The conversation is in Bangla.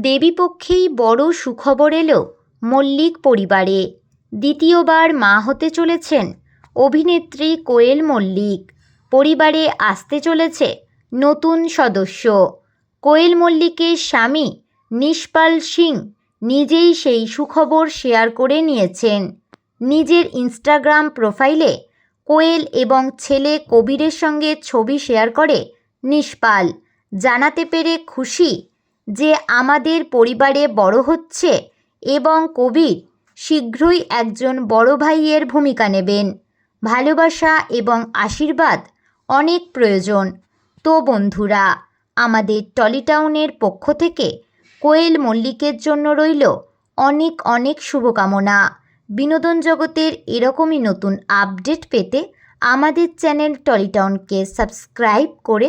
দেবীপক্ষেই বড় সুখবর এলো মল্লিক পরিবারে। দ্বিতীয়বার মা হতে চলেছেন অভিনেত্রী কোয়েল মল্লিক। পরিবারে আসতে চলেছে নতুন সদস্য। কোয়েল মল্লিকের স্বামী নিষ্পাল সিং নিজেই সেই সুখবর শেয়ার করে নিয়েছেন। নিজের ইনস্টাগ্রাম প্রোফাইলে কোয়েল এবং ছেলে কবিরের সঙ্গে ছবি শেয়ার করে নিষ্পাল। জানাতে পেরে খুশি যে আমাদের পরিবারে বড় হচ্ছে এবং কবির শীঘ্রই একজন বড় ভাইয়ের ভূমিকা নেবেন। ভালোবাসা এবং আশীর্বাদ অনেক প্রয়োজন। তো বন্ধুরা, আমাদের টলিটাউনের পক্ষ থেকে কোয়েল মল্লিকের জন্য রইল অনেক অনেক শুভকামনা। বিনোদন জগতের এরকমই নতুন আপডেট পেতে আমাদের চ্যানেল টলিটাউনকে সাবস্ক্রাইব করে